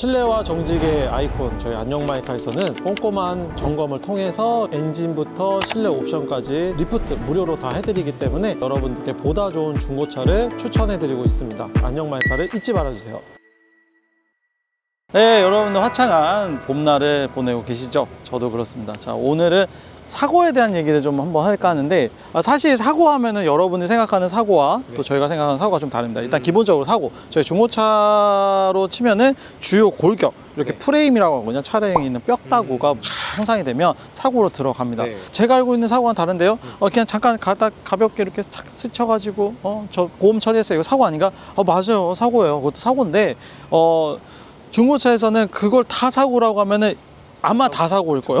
실내와 정직의 아이콘 저희 안녕 마이카에서는 꼼꼼한 점검을 통해서 엔진부터 실내 옵션까지 리프트 무료로 다 해드리기 때문에 여러분들께 보다 좋은 중고차를 추천해드리고 있습니다. 안녕 마이카를 잊지 말아주세요. 네, 여러분들 화창한 봄날을 보내고 계시죠? 저도 그렇습니다. 자, 오늘은 사고에 대한 얘기를 좀 한번 할까 하는데 아, 사실 사고 하면은 여러분이 생각하는 사고와 또 저희가 생각하는 사고가 좀 다릅니다. 일단 기본적으로 사고 저희 중고차로 치면은 주요 골격 이렇게 프레임이라고 하거든요. 차량에 있는 뼈다구가 손상이 되면 사고로 들어갑니다. 네. 제가 알고 있는 사고와는 다른데요. 어, 그냥 잠깐 가다 가볍게 이렇게 싹 스쳐가지고 어, 저 보험 처리했어요. 이거 사고 아닌가? 어, 맞아요. 사고예요. 그것도 사고인데 어, 중고차에서는 그걸 다 사고라고 하면은 아마 다 사고일 거예요.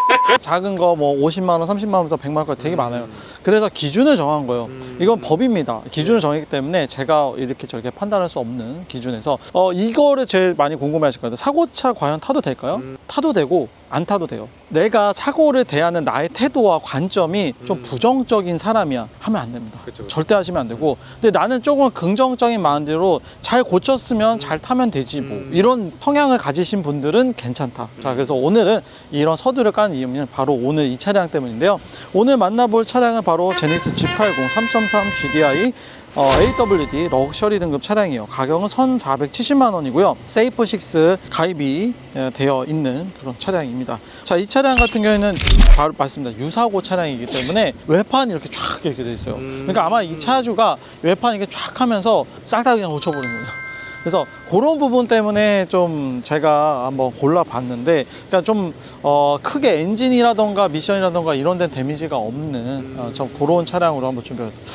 작은 거 뭐 50만 원, 30만 원부터 100만 원까지 되게 많아요. 그래서 기준을 정한 거예요. 이건 법입니다. 기준을 정했기 때문에 제가 이렇게 저렇게 판단할 수 없는 기준에서 어 이거를 제일 많이 궁금해하실 거예요. 사고차 과연 타도 될까요? 음. 타도 되고 안 타도 돼요. 내가 사고를 대하는 나의 태도와 관점이 좀 음. 부정적인 사람이야 하면 안 됩니다. 그쵸, 그쵸. 절대 하시면 안 되고 근데 나는 조금 긍정적인 마음대로 잘 고쳤으면 잘 타면 되지 뭐 음. 이런 성향을 가지신 분들은 괜찮다 자 그래서 오늘은 이런 서두를 깐 이유는 바로 오늘 이 차량 때문인데요 오늘 만나볼 차량은 바로 제네시스 G80 3.3 GDI 어, AWD 럭셔리 등급 차량이에요. 가격은 1,470만 원이고요. 세이프 6 가입이 에, 되어 있는 그런 차량입니다. 자, 이 차량 같은 경우에는 바로 맞습니다. 유사고 차량이기 때문에 외판이 이렇게 쫙 이렇게 돼 있어요. 음. 그러니까 아마 이 차주가 외판 이렇게 쫙 하면서 싹 다 그냥 고쳐버린 거예요. 그래서 그런 부분 때문에 좀 제가 한번 골라봤는데, 그러니까 좀 어, 크게 엔진이라던가 미션이라던가 이런 데 데미지가 없는 어, 좀 그런 차량으로 한번 준비했어요.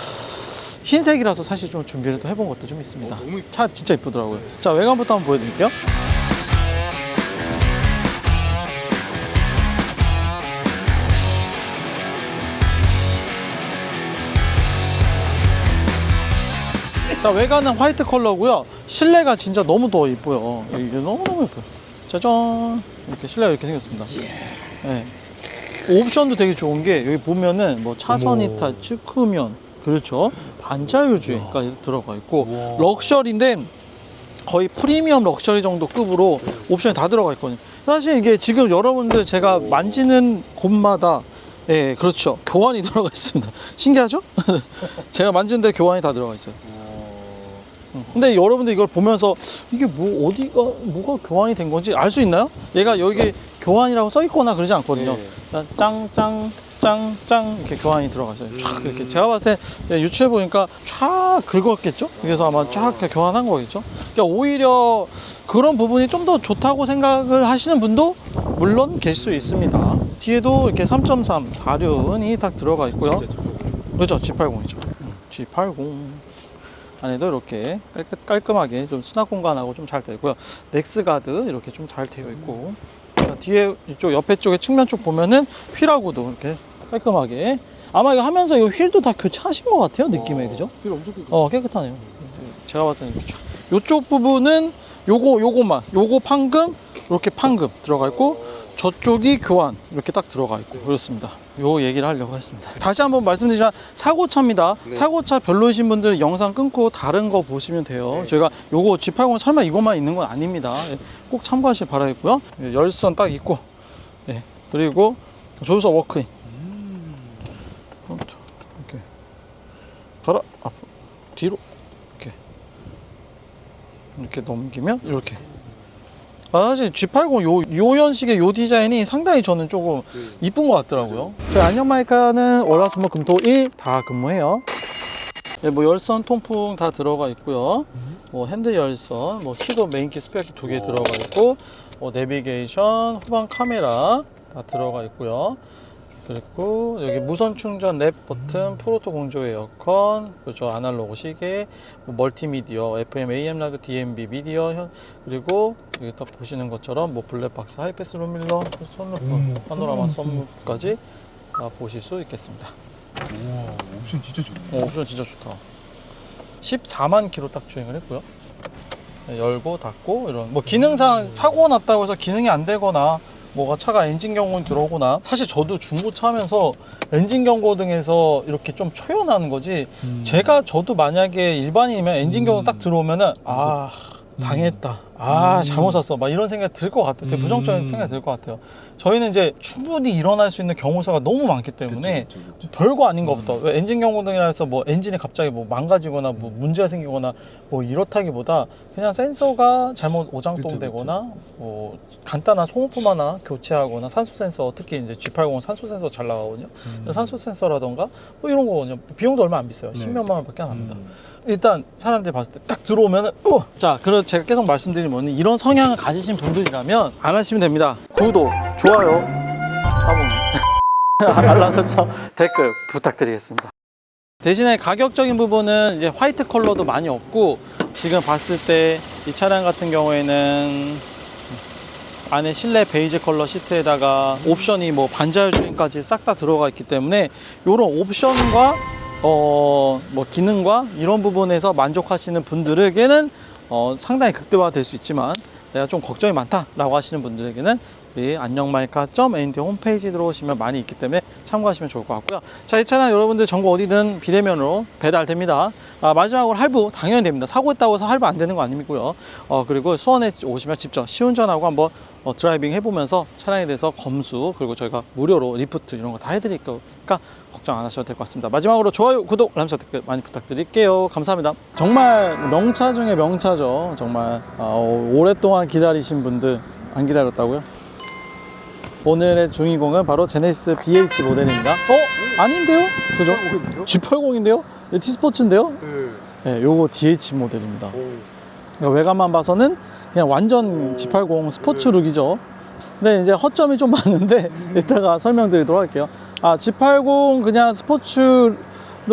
흰색이라서 사실 좀 준비를 또 해본 것도 좀 있습니다. 어, 차 진짜 이쁘더라고요. 자 외관부터 한번 보여드릴게요. 자 외관은 화이트 컬러고요. 실내가 진짜 너무 더 이뻐요. 이게 너무 너무 이뻐요. 짜잔 이렇게 실내가 이렇게 생겼습니다. 네. 옵션도 되게 좋은 게 여기 보면은 뭐 차선. 이탈, 측후면 그렇죠 반자율주행까지 들어가 있고 우와. 럭셔리인데 거의 프리미엄 럭셔리 정도 급으로 옵션이 다 들어가 있거든요. 사실 이게 지금 여러분들 제가 만지는 곳마다 예, 그렇죠. 교환이 들어가 있습니다. 신기하죠? 제가 만지는 데 교환이 다 들어가 있어요. 음. 근데 여러분들 이걸 보면서 이게 뭐 어디가 뭐가 교환이 된 건지 알 수 있나요? 얘가 여기 교환이라고 써 있거나 그러지 않거든요. 네. 짱짱 짱짱 이렇게 교환이 들어가죠. 쫙 음. 이렇게 제가 봤을 때 유추해 보니까 쫙 긁었겠죠. 그래서 아마 쫙 이렇게 교환한 거겠죠. 그러니까 오히려 그런 부분이 좀 더 좋다고 생각을 하시는 분도 물론 계실 수 있습니다. 뒤에도 이렇게 3.3 사륜이 딱 들어가 있고요. 그렇죠. G80이죠. G80. 안에도 이렇게 깔끔, 깔끔 하게 좀 수납 공간하고 좀 잘 되고요. 넥스 가드 이렇게 좀 잘 되어 있고 자, 뒤에 이쪽 옆에 쪽에 측면 쪽 보면은 휠하고도 이렇게 깔끔하게 아마 이거 하면서 이 휠도 다 교체하신 것 같아요 느낌에 어, 그죠? 휠 엄청 깨끗. 어 깨끗하네요. 제가 봤을 때는. 요쪽 부분은 요거 요거만 요거 판금 이렇게 판금 들어가 있고 저쪽이 교환 이렇게 딱 들어가 있고 그렇습니다. 요 얘기를 하려고 했습니다. 다시 한번 말씀드리지만 사고차입니다. 네. 사고차 별로이신 분들 영상 끊고 다른 거 보시면 돼요. 네. 저희가 요거 G80 설마 이것만 있는 건 아닙니다. 예, 꼭 참고하시길 바라겠고요. 예, 열선 딱 있고 예, 그리고 조수석 워크인 프론트 이렇게 돌아 앞 뒤로 이렇게 이렇게 넘기면 이렇게 아, 사실 G80 요, 요 연식의 요 디자인이 상당히 저는 조금 그 이쁜 것 같더라고요. 저희 안녕마이카는 월화수목 금토 일 다 근무해요. 네, 뭐 열선 통풍 다 들어가 있고요. 뭐 핸드 열선, 뭐 키도 메인키 스페어키 두개 오. 들어가 있고, 뭐 내비게이션, 후방 카메라 다 들어가 있고요. 그리고 여기 무선 충전 랩 버튼, 프로토 공조 에어컨, 그렇죠 아날로그 시계, 뭐 멀티미디어, FM, AM 라디오, DMB 미디어, 현- 그리고 여기 딱 보시는 것처럼 뭐 블랙박스, 하이패스 룸밀러, 선루프, 어머, 파노라마 파노라마 선루프까지 다 보실 수 있겠습니다. 우와 옵션 진짜 좋네. 어, 옵션 진짜 좋다. 14만 킬로 딱 주행을 했고요. 네, 열고 닫고 이런 뭐 기능상 사고가 났다고 해서 기능이 안 되거나 뭐가 차가 엔진 경고는 들어오거나 사실 저도 중고차 하면서 엔진 경고 등에서 이렇게 좀 초연하는 거지 음. 제가 저도 만약에 일반인이면 엔진 경고 음. 딱 들어오면은 아 당했다. 아 음. 잘못 샀어. 막 이런 생각 들것 같아요. 되게 부정적인 음. 생각 들것 같아요. 저희는 이제 충분히 일어날 수 있는 경우수가 너무 많기 때문에 그쵸, 그쵸, 그쵸. 별거 아닌 것부터 왜 엔진 경고등이라 해서 뭐 엔진이 갑자기 뭐 망가지거나 뭐 문제가 생기거나 뭐 이렇다기보다 그냥 센서가 잘못 오장동되거나 뭐 간단한 소모품 하나 교체하거나 산소 센서 특히 이제 G80 산소 센서 잘 나가거든요. 음. 산소 센서라던가 뭐 이런 거거든요. 비용도 얼마 안 비싸요. 네. 10몇만 원밖에 안 합니다. 음. 일단 사람들이 봤을 때 딱 들어오면은 어! 자, 그래서 제가 계속 말씀드린 뭐는 이런 성향을 가지신 분들이라면 안 하시면 됩니다. 구독, 좋아요, 사봉, 알람 설정, 댓글 부탁드리겠습니다. 대신에 가격적인 부분은 이제 화이트 컬러도 많이 없고 지금 봤을 때 이 차량 같은 경우에는 안에 실내 베이지 컬러 시트에다가 옵션이 뭐 반자율 주행까지 싹 다 들어가 있기 때문에 이런 옵션과 어 뭐 기능과 이런 부분에서 만족하시는 분들에게는 어 상당히 극대화 될 수 있지만 내가 좀 걱정이 많다라고 하시는 분들에게는 우리 안녕마이카.NT 홈페이지 들어오시면 많이 있기 때문에 참고하시면 좋을 것 같고요. 자, 이 차량 여러분들 전국 어디든 비대면으로 배달됩니다. 아, 마지막으로 할부 당연히 됩니다. 사고 있다고 해서 할부 안 되는 거 아니고요. 어, 그리고 수원에 오시면 직접 시운전하고 한번 어, 드라이빙 해보면서 차량에 대해서 검수 그리고 저희가 무료로 리프트 이런 거 다 해드릴 거니까 걱정 안 하셔도 될 것 같습니다. 마지막으로 좋아요, 구독, 설정 댓글 많이 부탁드릴게요. 감사합니다. 정말 명차 중에 명차죠. 정말 어, 오랫동안 기다리신 분들 안 기다렸다고요? 오늘의 주인공은 바로 제네시스 BH 모델입니다. 어? 아닌데요? 그죠? G80인데요? T스포츠인데요? 네. 네, 요거 DH 모델입니다. 오. 그러니까 외관만 봐서는 그냥 완전 G80 스포츠 룩이죠. 근데 이제 허점이 좀 많은데 이따가 설명드리도록 할게요. 아, G80 그냥 스포츠로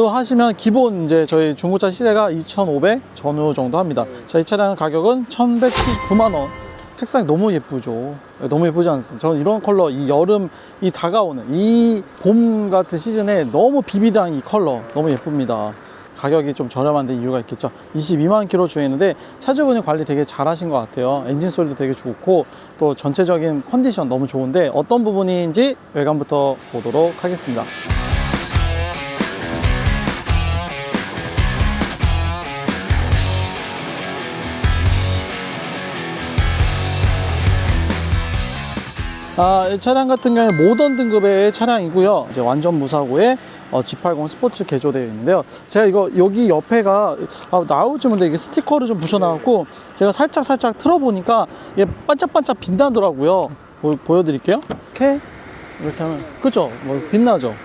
하시면 기본 이제 저희 중고차 시세가 2,500 전후 정도 합니다. 자, 이 차량 가격은 1,179만 원. 색상이 너무 예쁘죠. 네, 너무 예쁘지 않습니까? 저는 이런 컬러, 이 여름, 이 다가오는 이 봄 같은 시즌에 너무 비비드한 이 컬러 너무 예쁩니다. 가격이 좀 저렴한데 이유가 있겠죠. 22만 킬로 주행했는데 차주분이 관리 되게 잘 하신 것 같아요. 엔진 소리도 되게 좋고 또 전체적인 컨디션 너무 좋은데 어떤 부분인지 외관부터 보도록 하겠습니다. 아, 이 차량 같은 경우에 모던 등급의 차량이고요. 이제 완전 무사고에 어, G80 스포츠 개조되어 있는데요. 제가 이거 여기 옆에가 아, 나올지 모르는데 이게 스티커를 좀 붙여놔갖고 제가 살짝 살짝 틀어보니까 이게 반짝반짝 빛나더라고요. 보, 보여드릴게요. 이렇게 이렇게 하면 그죠? 뭐 빛나죠?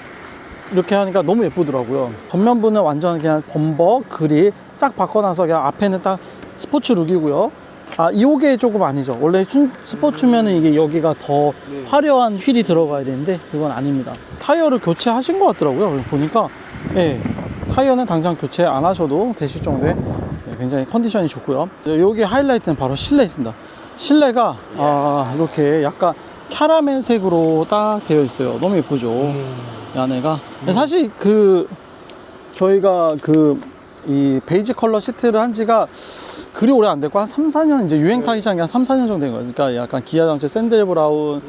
이렇게 하니까 너무 예쁘더라고요. 겉면부는 완전 그냥 범버 그릴 싹 바꿔놔서 그냥 앞에는 딱 스포츠 룩이고요. 아, 이게 조금 아니죠. 원래 순- 스포츠면은 이게 여기가 더 화려한 휠이 들어가야 되는데 그건 아닙니다. 타이어를 교체하신 것 같더라고요. 보니까 예, 타이어는 당장 교체 안 하셔도 되실 정도의 예, 굉장히 컨디션이 좋고요. 여기 하이라이트는 바로 실내 있습니다. 실내가 아, 이렇게 약간 캐러멜색으로 딱 되어 있어요. 너무 예쁘죠. 이 안에가 사실 그 저희가 그 이 베이지 컬러 시트를 한 지가 그리 오래 안 됐고 한 3, 4년 이제 유행 타기 시작한 게 한 3, 4년 정도 된 거예요. 그러니까 약간 기아 장치 샌들 브라운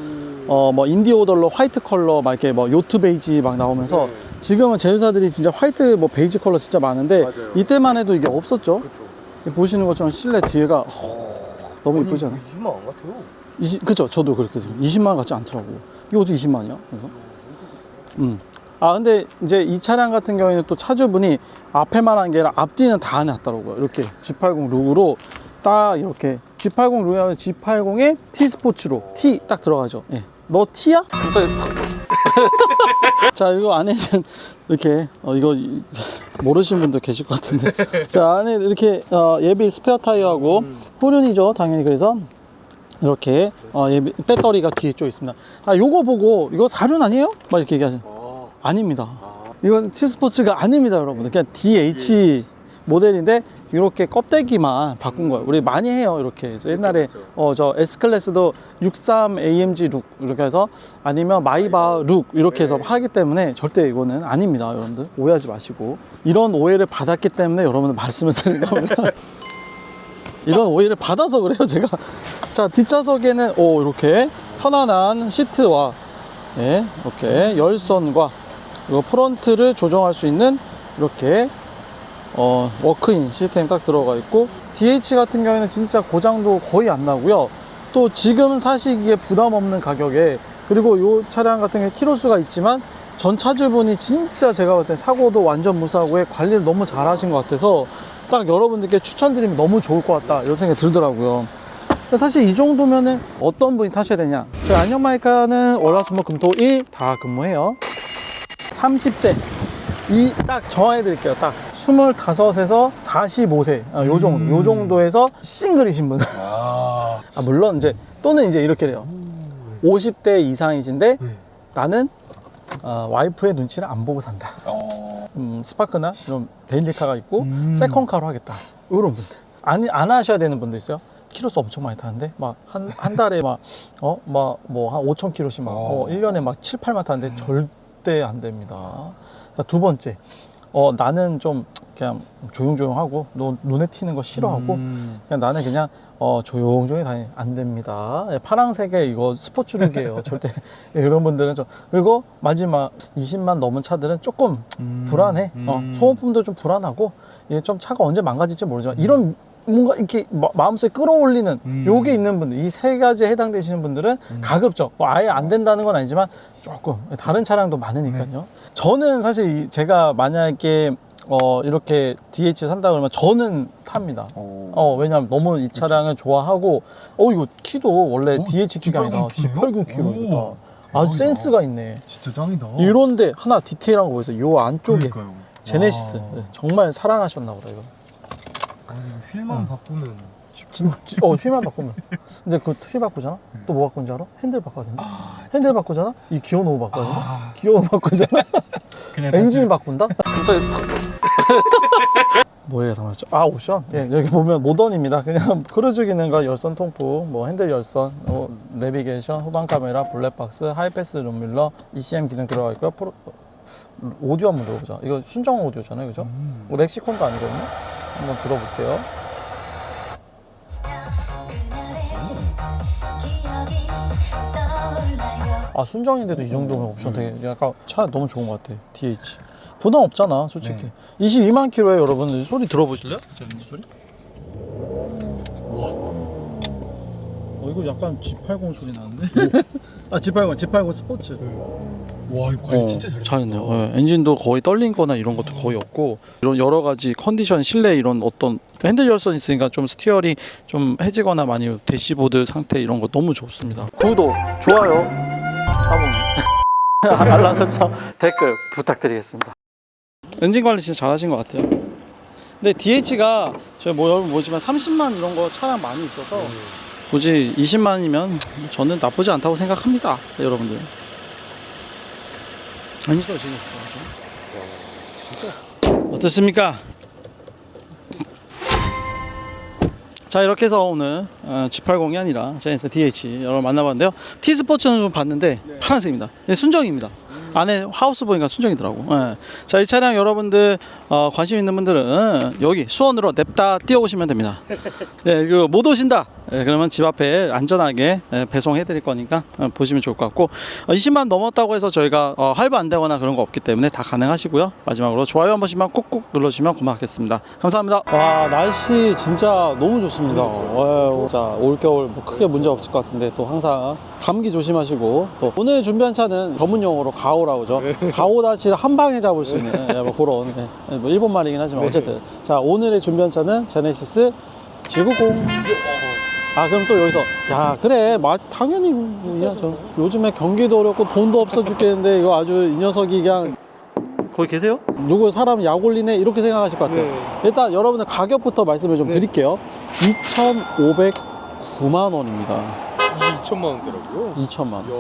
어 뭐 인디 오더로 화이트 컬러 막 이렇게 뭐 요트 베이지 막 나오면서 네. 지금은 제조사들이 진짜 화이트 뭐 베이지 컬러 진짜 많은데 맞아요. 이때만 해도 이게 없었죠. 보시는 것처럼 실내 뒤에가 어, 너무 이쁘지 않아요? 20만 원 같아요. 20, 그쵸 저도 그렇게 생각해요 20만 원 같지 않더라고요 이거 어떻게 20만이야? 그래서 음. 아 근데 이제 이 차량 같은 경우에는 또 차주분이 앞에만 한 게 아니라 앞뒤는 다 해놨더라고요 이렇게 G80 룩으로 딱 이렇게 G80 룩이라면 G80에 T 스포츠로 T 딱 들어가죠 예. 너 T야? 자 이거 안에는 이렇게 어, 이거 이- 모르시는 분도 계실 것 같은데 자 안에 이렇게 어, 예비 스페어 타이어하고 후륜이죠 당연히 그래서 이렇게 어, 예비 배터리가 뒤에 쪽 있습니다 아 요거 보고 이거 사륜 아니에요? 막 이렇게 얘기하죠 아. 아닙니다 아. 이건 T스포츠가 아닙니다 여러분. 그냥 DH 모델인데 이렇게 껍데기만 바꾼 거예요. 우리 많이 해요 이렇게. 그래서 옛날에 그쵸. 어 저 S클래스도 63 AMG 룩 이렇게 해서 아니면 마이바 룩 이렇게 해서 네. 하기 때문에 절대 이거는 아닙니다 여러분들. 오해하지 마시고. 이런 오해를 받았기 때문에 여러분들 말씀을 드리는 겁니다 이런 오해를 받아서 그래요 제가. 자 뒷좌석에는 오 이렇게 편안한 시트와 네, 이렇게 열선과 그리고 프론트를 조정할 수 있는 이렇게 어, 워크인 시스템 딱 들어가 있고 DH 같은 경우에는 진짜 고장도 거의 안 나고요. 또 지금 사시기에 부담 없는 가격에 그리고 이 차량 같은 경우에 키로수가 있지만 전 차주분이 진짜 제가 볼때 사고도 완전 무사하고에 관리를 너무 잘 하신 것 같아서 딱 여러분들께 추천드리면 너무 좋을 것 같다 이런 생각이 들더라고요. 사실 이 정도면은 어떤 분이 타셔야 되냐? 저희 안녕마이카는 월화수목금토일 다 근무해요. 30대 이 딱 정해 드릴게요. 딱 25에서 45세 아, 요 정도 음. 요 정도에서 싱글이신 분. 아. 아 물론 이제 또는 이제 이렇게 돼요. 50대 이상이신데 네. 나는 어, 와이프의 눈치를 안 보고 산다. 어. 음, 스파크나 이런 데일리카가 있고 음. 세컨카로 하겠다. 이런 분들. 아니 안 하셔야 되는 분도 있어요. 키로수 엄청 많이 타는데 막 한 한 달에 막 어 막 뭐 한 5천 킬로씩 막 어, 어. 1년에 막 7, 8만 타는데 절 대 안 됩니다. 자, 두 번째. 어 나는 좀 그냥 조용조용하고 눈, 눈에 튀는 거 싫어하고 음. 그냥 나는 그냥 어 조용조용히 다니 안 됩니다. 예, 파랑색에 이거 스포츠룩이에요. 절대 예, 이런 분들은 좀 그리고 마지막 20만 넘은 차들은 조금 음. 불안해. 어, 음. 소모품도 좀 불안하고 이게 좀 차가 언제 망가질지 모르지만 이런 뭔가 이렇게 마, 마음속에 끌어올리는 음. 요게 있는 분들 이 세 가지에 해당되시는 분들은 가급적 뭐 아예 안 된다는 건 아니지만 조금 다른 차량도 많으니까요. 네. 저는 사실 이- 제가 만약에 어, 이렇게 DH 산다 그러면 저는 탑니다. 어. 어, 왜냐면 너무 이 차량을 좋아하고, 어, 이거 키도 원래 오, DH 키가 아니라 G80 G80 키로입니다. 오, 아주. 센스가 있네. 진짜 짱이다. 이런데 하나 디테일한 거 보세요. 요 안쪽에 그러니까요. 제네시스. 와. 네, 정말 사랑하셨나 보다, 이거. 아니 휠만 바꾸면 진, 어, 휠만 바꾸면. 이제 그 휠 바꾸잖아? 또 뭐 바꾼지 알아? 핸들 바꿔야 된다? 핸들 바꾸잖아? 이 기어 노브 바꿔야 된다? 아, 기어 노브 바꾸잖아? 그냥 엔진 바꾼다? 뭐에 담았죠? 아 옵션? 예 여기 보면 모던입니다 그냥 크루즈 기능과 열선 통풍 뭐 핸들 열선 어, 내비게이션 후방 카메라 블랙박스 하이패스 룸밀러 ECM 기능 들어가 있고요 프로, 오디오 한번 들어보자 이거 순정 오디오잖아요 그죠? 음. 뭐 렉시콘도 아니거든요 한번 들어볼게요 아 순정인데도 이 정도면 옵션 되게 약간 차 너무 좋은 것 같아 DH 부담 없잖아 솔직히 네. 22만 킬로에 여러분들 소리 들어보실래요? 제 소리? 어 이거 약간 G80 소리 나는데? 아 G80 G80 스포츠 와 이거 관리 어, 진짜 잘했다. 잘했네요. 예, 엔진도 거의 떨린 거나 이런 것도 거의 없고 이런 여러 가지 컨디션 실내 이런 어떤 핸들 열선 있으니까 좀 스티어링 좀 해지거나 많이 대시보드 상태 이런 거 너무 좋습니다. 구독, 좋아요, 알람 설정, 댓글 부탁드리겠습니다. 엔진 관리 진짜 잘하신 것 같아요. 근데 DH가 저 뭐 여러분 보지만 30만 이런 거 차량 많이 있어서 굳이 20만이면 저는 나쁘지 않다고 생각합니다, 여러분들. 아니죠 지금. 어떻습니까? 자 이렇게 해서 오늘 어, G80이 아니라 제네스 DH 여러분 만나봤는데요. T 스포츠는 좀 봤는데 파란색입니다. 네, 순정입니다 안에 하우스 보니까 순정이더라고. 예. 자 이 차량 여러분들 어, 관심 있는 분들은 여기 수원으로 냅다 뛰어오시면 됩니다. 예, 그못 오신다. 예, 그러면 집 앞에 안전하게 예, 배송해 드릴 거니까 어, 보시면 좋을 것 같고 어, 20만 넘었다고 해서 저희가 어, 할부 안 되거나 그런 거 없기 때문에 다 가능하시고요. 마지막으로 좋아요 한 번씩만 꾹꾹 눌러 주시면 고맙겠습니다. 감사합니다. 와 날씨 진짜 너무 좋습니다. 와, 자 올겨울 뭐 크게 문제 없을 것 같은데 또 항상 감기 조심하시고 또 오늘 준비한 차는 전문 용어로 가오 라고 하죠 가오 다시를 한 방에 잡을 수 있는 예, 뭐 그런 예, 뭐 일본 말이긴 하지만 어쨌든. 자 오늘의 준비한 차는 제네시스 G90 아 그럼 또 여기서 야 그래. 마, 당연히 이야죠 요즘에 경기도 어렵고 돈도 없어 죽겠는데 이거 아주 이 녀석이 그냥 거기 계세요? 누구 사람 약 올리네? 이렇게 생각하실 것 같아요. 일단 여러분들 가격부터 말씀을 좀 드릴게요. 2,509만 원입니다. 2천만 원대라고요? 2천만 원. 야.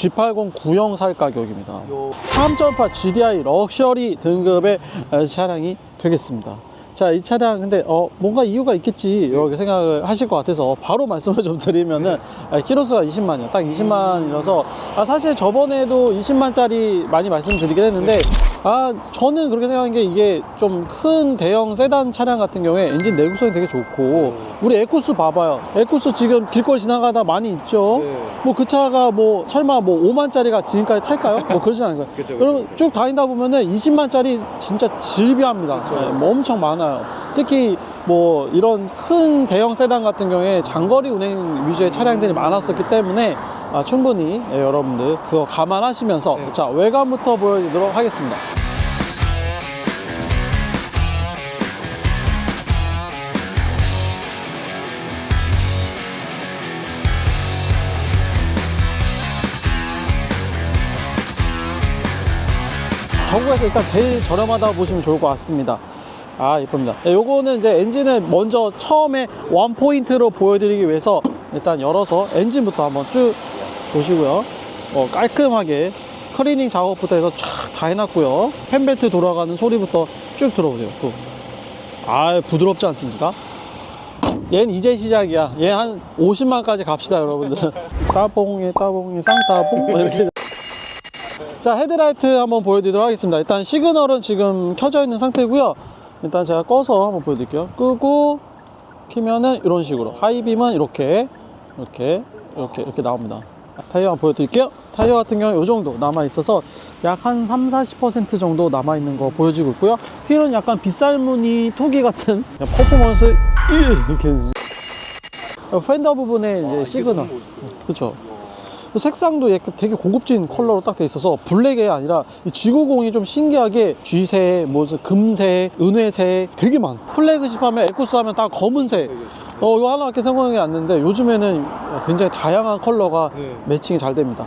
G80 구형 살 가격입니다 3.8 GDI 럭셔리 등급의 어, 차량이 되겠습니다. 자, 이 차량 근데 어 뭔가 이유가 있겠지 이렇게 생각을 하실 것 같아서 바로 말씀을 좀 드리면은 아, 키로수가 20만이요. 딱 20만이라서 아, 사실 저번에도 20만짜리 많이 말씀드리긴 했는데 아 저는 그렇게 생각하는 게 이게 좀 큰 대형 세단 차량 같은 경우에 엔진 내구성이 되게 좋고 우리 에쿠스 봐봐요 에쿠스 지금 길거리 지나가다 많이 있죠 네. 뭐그 차가 뭐 설마 뭐 5만짜리가 지금까지 탈까요? 뭐 그러진 않을 거예요 그쵸, 그쵸, 여러분 그쵸. 쭉 다니다 보면은 20만짜리 진짜 질비합니다 그쵸. 네, 뭐 엄청 많아요 특히 뭐 이런 큰 대형 세단 같은 경우에 장거리 운행 위주의 차량들이 많았었기 때문에 아, 충분히 예, 여러분들 그거 감안하시면서 네. 자 외관부터 보여드리도록 하겠습니다 전국에서 일단 제일 저렴하다고 보시면 좋을 것 같습니다. 아, 예쁩니다. 네, 요거는 이제 엔진을 먼저 처음에 원 포인트로 보여드리기 위해서 일단 열어서 엔진부터 한번 쭉 보시고요. 어, 깔끔하게 클리닝 작업부터 해서 쫙 다 해놨고요. 펜벨트 돌아가는 소리부터 쭉 들어보세요. 또. 아, 부드럽지 않습니까? 얘는 이제 시작이야. 얘 한 50만까지 갑시다, 여러분들. 따봉에 따봉에 쌍따봉 뭐 이렇게 자 헤드라이트 한번 보여드리도록 하겠습니다 일단 시그널은 지금 켜져 있는 상태고요 일단 제가 꺼서 한번 보여드릴게요 끄고 키면은 이런 식으로 하이빔은 이렇게 이렇게 이렇게 이렇게 나옵니다 타이어 한번 보여드릴게요. 타이어 같은 경우 이 정도 남아 있어서 약 한 3, 40% 정도 남아 있는 거 보여지고 있고요. 휠은 약간 빗살무늬 토기 같은 퍼포먼스 1 이렇게 팬더 부분에 이제 시그널. 그렇죠 색상도 약간 되게 고급진 컬러로 딱 돼 있어서 블랙이 아니라 이 G90이 좀 신기하게 G색, 무슨 금색, 은회색 되게 많아. 플래그십 하면 에쿠스 하면 다 검은색. 어, 이거 하나밖에 생각이 안 나는데 요즘에는 굉장히 다양한 컬러가 네. 매칭이 잘 됩니다.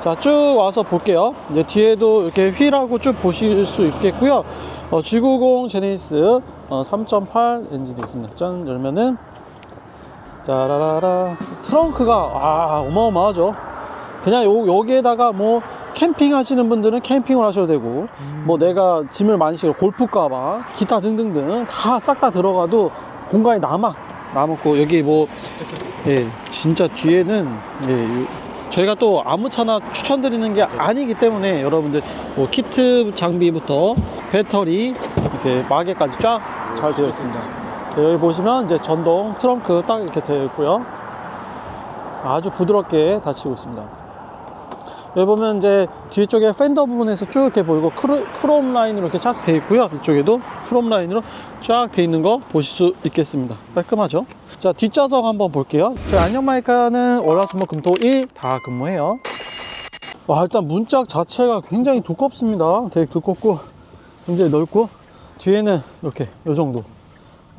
자, 쭉 와서 볼게요. 이제 뒤에도 이렇게 휠하고 쭉 보실 수 있겠고요. 어, G90 제네시스 어, 3.8 엔진이 있습니다. 짠, 열면은 짜라라라. 트렁크가 아 어마어마하죠. 그냥 요, 여기에다가 뭐 캠핑 하시는 분들은 캠핑을 하셔도 되고 뭐 내가 짐을 많이 실어 골프 가방 기타 등등등 다싹다 들어가도 공간이 남아. 남았고 여기 뭐 예, 진짜 뒤에는 예, 요- 저희가 또 아무 차나 추천드리는 게 아니기 때문에 여러분들 뭐 키트 장비부터 배터리 이렇게 마개까지 쫙 잘 되어 있습니다. 네, 여기 보시면 이제 전동 트렁크 딱 이렇게 되어 있고요. 아주 부드럽게 닫히고 있습니다. 여기 보면 이제 뒤쪽에 팬더 부분에서 쭉 이렇게 보이고 크롬 라인으로 이렇게 쫙 되어 있고요. 이쪽에도 크롬 라인으로 쫙 되어 있는 거 보실 수 있겠습니다. 깔끔하죠? 자, 뒷좌석 한번 볼게요. 저희 안녕 마이카는 월화수목 금토 일 다 근무해요. 와, 일단 문짝 자체가 굉장히 두껍습니다. 되게 두껍고 굉장히 넓고 뒤에는 이렇게 요 정도.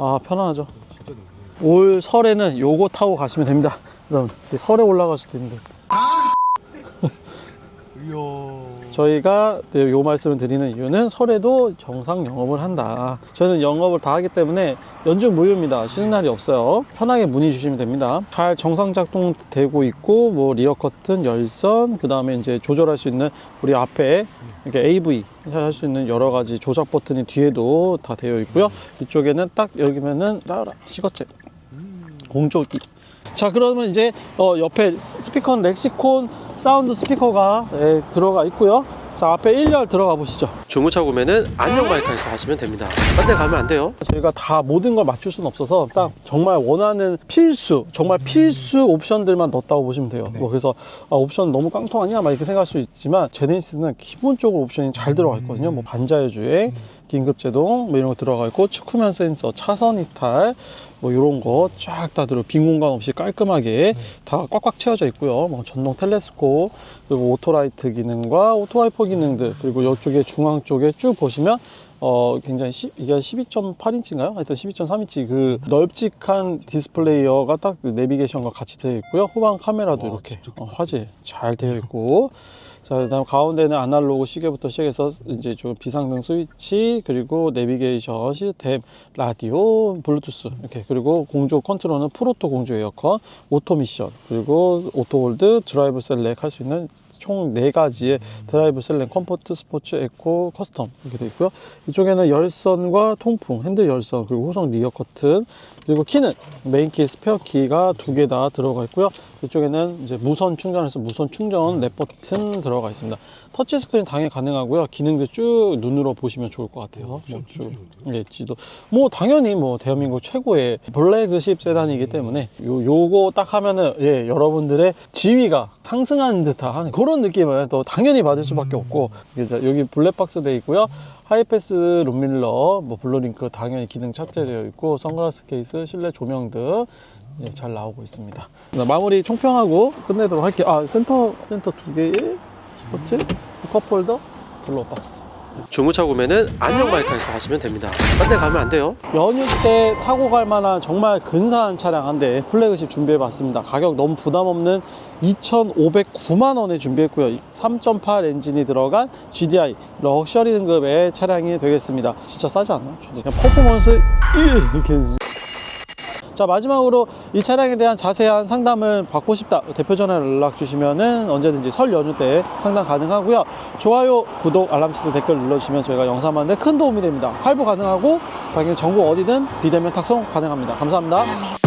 아, 편안하죠. 올 설에는 요거 타고 가시면 됩니다. 이게 설에 올라가실. 이야 저희가 네, 요 말씀을 드리는 이유는 설에도 정상 영업을 한다. 저희는 영업을 다 하기 때문에 연중 무휴입니다. 쉬는 날이 없어요. 편하게 문의 주시면 됩니다. 잘 정상 작동되고 있고 뭐 리어 커튼, 열선, 그 다음에 이제 조절할 수 있는 우리 앞에 이렇게 AV 할 수 있는 여러 가지 조작 버튼이 뒤에도 다 되어 있고요. 이쪽에는 딱 여기면은 나와라 시거체 공조기. 자 그러면 이제 어, 옆에 스피커는 렉시콘 사운드 스피커가 네, 들어가 있고요. 자 앞에 1열 들어가 보시죠. 중고차 구매는 안녕마이카에서 하시면 됩니다. 딴 데 가면 안 돼요. 저희가 다 모든 걸 맞출 수는 없어서 딱 정말 원하는 필수 정말 필수 옵션들만 넣었다고 보시면 돼요. 뭐 그래서 아, 옵션 너무 깡통 아니야? 막 이렇게 생각할 수 있지만 제네시스는 기본적으로 옵션이 잘 들어가 있거든요. 뭐 반자율 주행, 긴급 제동 뭐 이런 거 들어가 있고 측후면 센서, 차선 이탈 뭐 이런 거 쫙 다 들어 빈 공간 없이 깔끔하게 다 꽉꽉 채워져 있고요. 뭐 전동 텔레스코 그리고 오토라이트 기능과 오토와이퍼 기능들 그리고 이쪽에 중앙 쪽에 쭉 보시면 어 굉장히 시, 이게 12.8인치인가요? 하여튼 12.3인치 그 넓직한 디스플레이어가 딱 내비게이션과 같이 되어 있고요. 후방 카메라도 와, 이렇게 어, 화질 잘 되어 있고 자, 그다음 가운데는 아날로그 시계부터 시작해서 이제 좀 비상등 스위치 그리고 내비게이션 시스템 라디오 블루투스 이렇게 그리고 공조 컨트롤은 프로토 공조 에어컨 오토 미션 그리고 오토 홀드 드라이브 셀렉 할 수 있는 총네 가지의 드라이브 셀렉 컴포트 스포츠 에코 커스텀 이렇게 되어 있고요 이쪽에는 열선과 통풍 핸들 열선 그리고 후성 리어 커튼 그리고 키는 메인 키 스페어 키가 두 개 다 들어가 있고요 이쪽에는 이제 무선 충전해서 무선 충전 랩 버튼 들어가 있습니다. 터치 스크린 당연히 가능하고요. 기능들 쭉 눈으로 보시면 좋을 것 같아요. 뭐 진짜 쭉. 예, 지도. 뭐 당연히 뭐 대한민국 최고의 블랙십 세단이기 때문에 요 요거 딱 하면은 예, 여러분들의 지위가 상승하는 듯한 그런 느낌을 또 당연히 받을 수밖에 없고 이제 여기 블랙박스 돼 있고요. 하이패스 룸밀러, 뭐 블루링크 당연히 기능 탑재되어 있고 선글라스 케이스, 실내 조명 등 예, 잘 나오고 있습니다. 네, 마무리 총평하고 끝내도록 할게요. 아 센터 센터 두 개에 스포츠, 컵 홀더, 블로박스. 중고차 구매는 안녕 마이카에서 하시면 됩니다. 딴 데 가면 안 돼요. 연휴 때 타고 갈 만한 정말 근사한 차량 한 대 플래그십 준비해 봤습니다. 가격 너무 부담 없는 2,509만 원에 준비했고요. 3.8 엔진이 들어간 GDI 럭셔리 등급의 차량이 되겠습니다. 진짜 싸지 않아요? 그냥 퍼포먼스 1 이렇게 자 마지막으로 이 차량에 대한 자세한 상담을 받고 싶다. 대표 전화 연락 주시면은 언제든지 설 연휴 때 상담 가능하고요. 좋아요 구독 알람 설정 댓글 눌러주시면 저희가 영상 만드는 큰 도움이 됩니다. 할부 가능하고 당연히 전국 어디든 비대면 탁송 가능합니다. 감사합니다